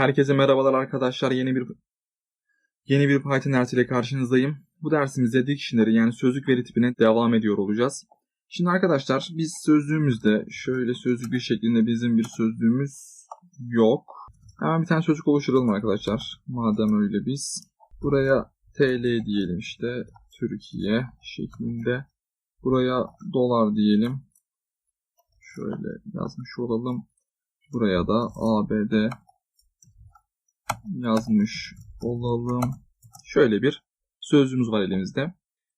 Herkese merhabalar arkadaşlar. Yeni bir yeni bir Python dersiyle karşınızdayım. Bu dersimizde dictionary yani sözlük veri tipine devam ediyor olacağız. Şimdi arkadaşlar biz sözlüğümüzde şöyle sözlük bir şeklinde bizim bir sözlüğümüz yok. Hemen bir tane sözlük oluşturalım arkadaşlar. Madem öyle biz. Buraya TL diyelim işte. Türkiye şeklinde. Buraya dolar diyelim. Şöyle yazmış olalım. Buraya da ABD yazmış olalım. Şöyle bir sözlüğümüz var elimizde.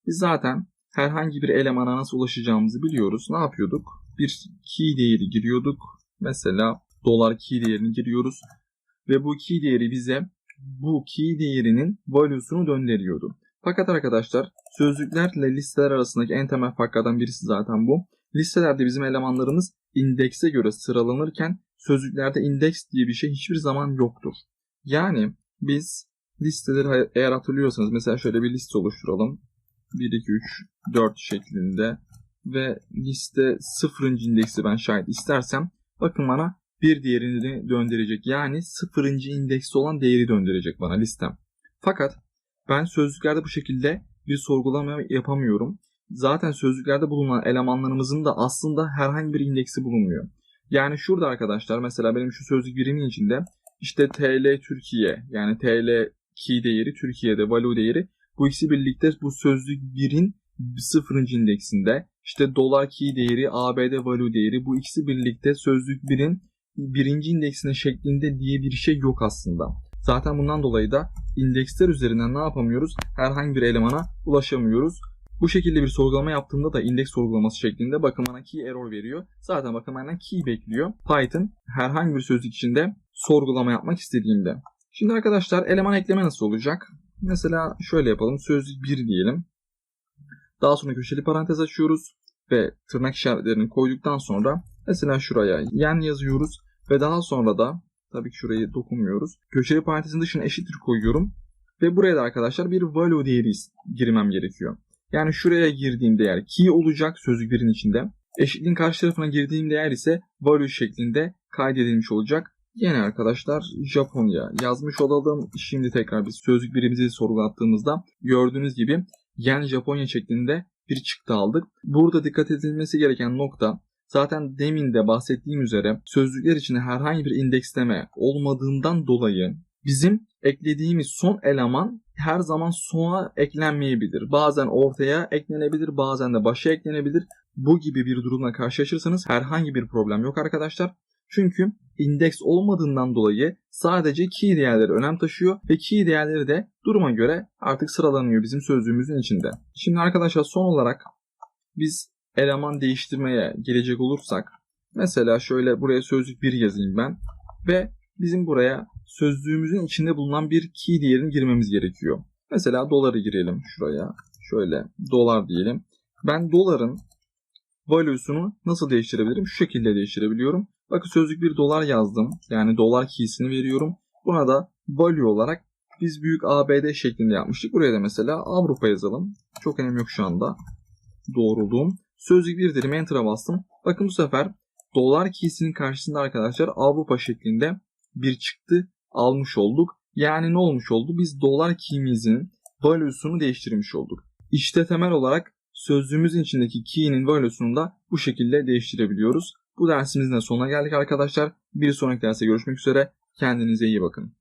Biz zaten herhangi bir elemana nasıl ulaşacağımızı biliyoruz. Ne yapıyorduk? Bir key değeri giriyorduk. Mesela dolar key değerini giriyoruz. Ve bu key değeri bize bu key değerinin value'sunu döndürüyordu. Fakat arkadaşlar sözlüklerle listeler arasındaki en temel farklardan birisi zaten bu. Listelerde bizim elemanlarımız indekse göre sıralanırken sözlüklerde indeks diye bir şey hiçbir zaman yoktur. Yani biz listeleri eğer hatırlıyorsanız mesela şöyle bir liste oluşturalım. 1, 2, 3, 4 şeklinde ve liste 0. indeksi ben şayet istersem bakın bana bir diğerini döndürecek. Yani 0. indeksi olan değeri döndürecek bana listem. Fakat ben sözlüklerde bu şekilde bir sorgulama yapamıyorum. Zaten sözlüklerde bulunan elemanlarımızın da aslında herhangi bir indeksi bulunmuyor. Yani şurada arkadaşlar mesela benim şu sözlük birimin içinde işte TL Türkiye yani TL key değeri Türkiye'de value değeri bu ikisi birlikte bu sözlük birin sıfırıncı indeksinde işte dolar key değeri ABD value değeri bu ikisi birlikte sözlük birin birinci indeksine şeklinde diye bir şey yok aslında. Zaten bundan dolayı da indeksler üzerinden ne yapamıyoruz? Herhangi bir elemana ulaşamıyoruz. Bu şekilde bir sorgulama yaptığımda da indeks sorgulaması şeklinde bakın bana key error veriyor. Zaten bakın benden key bekliyor. Python herhangi bir sözlük içinde sorgulama yapmak istediğimde. Şimdi arkadaşlar eleman ekleme nasıl olacak? Mesela şöyle yapalım. Sözlük 1 diyelim. Daha sonra köşeli parantez açıyoruz ve tırnak işaretlerini koyduktan sonra mesela şuraya yen yazıyoruz ve daha sonra da tabii ki şurayı dokunmuyoruz. Köşeli parantezin dışına eşittir koyuyorum ve buraya da arkadaşlar bir value değeri girmem gerekiyor. Yani şuraya girdiğim değer key olacak sözlük birin içinde. Eşitliğin karşı tarafına girdiğim değer ise value şeklinde kaydedilmiş olacak. Yine arkadaşlar Japonya yazmış olalım. Şimdi tekrar biz sözlük birimizi sorgulattığımızda gördüğünüz gibi yen Japonya şeklinde bir çıktı aldık. Burada dikkat edilmesi gereken nokta zaten demin de bahsettiğim üzere sözlükler içinde herhangi bir indeksleme olmadığından dolayı bizim eklediğimiz son eleman her zaman sona eklenmeyebilir. Bazen ortaya eklenebilir, bazen de başa eklenebilir. Bu gibi bir durumla karşılaşırsanız herhangi bir problem yok arkadaşlar. Çünkü indeks olmadığından dolayı sadece key değerleri önem taşıyor ve key değerleri de duruma göre artık sıralanıyor bizim sözlüğümüzün içinde. Şimdi arkadaşlar son olarak biz eleman değiştirmeye gelecek olursak mesela şöyle buraya sözlük 1 yazayım ben ve bizim buraya sözlüğümüzün içinde bulunan bir key değerini girmemiz gerekiyor. Mesela doları girelim şuraya. Şöyle dolar diyelim. Ben doların value'sunu nasıl değiştirebilirim? Şu şekilde değiştirebiliyorum. Bakın sözlük bir dolar yazdım. Yani dolar key'sini veriyorum. Buna da value olarak biz büyük ABD şeklinde yapmıştık. Buraya da mesela Avrupa yazalım. Çok önemli yok şu anda. Doğruluğum. Sözlük bir dedim enter'a bastım. Bakın bu sefer dolar key'sinin karşısında arkadaşlar Avrupa şeklinde bir çıktı almış olduk. Yani ne olmuş oldu? Biz dolar key'imizin value'sunu değiştirmiş olduk. İşte temel olarak sözlüğümüzün içindeki key'nin value'sunu da bu şekilde değiştirebiliyoruz. Bu dersimizin de sonuna geldik arkadaşlar. Bir sonraki derste görüşmek üzere. Kendinize iyi bakın.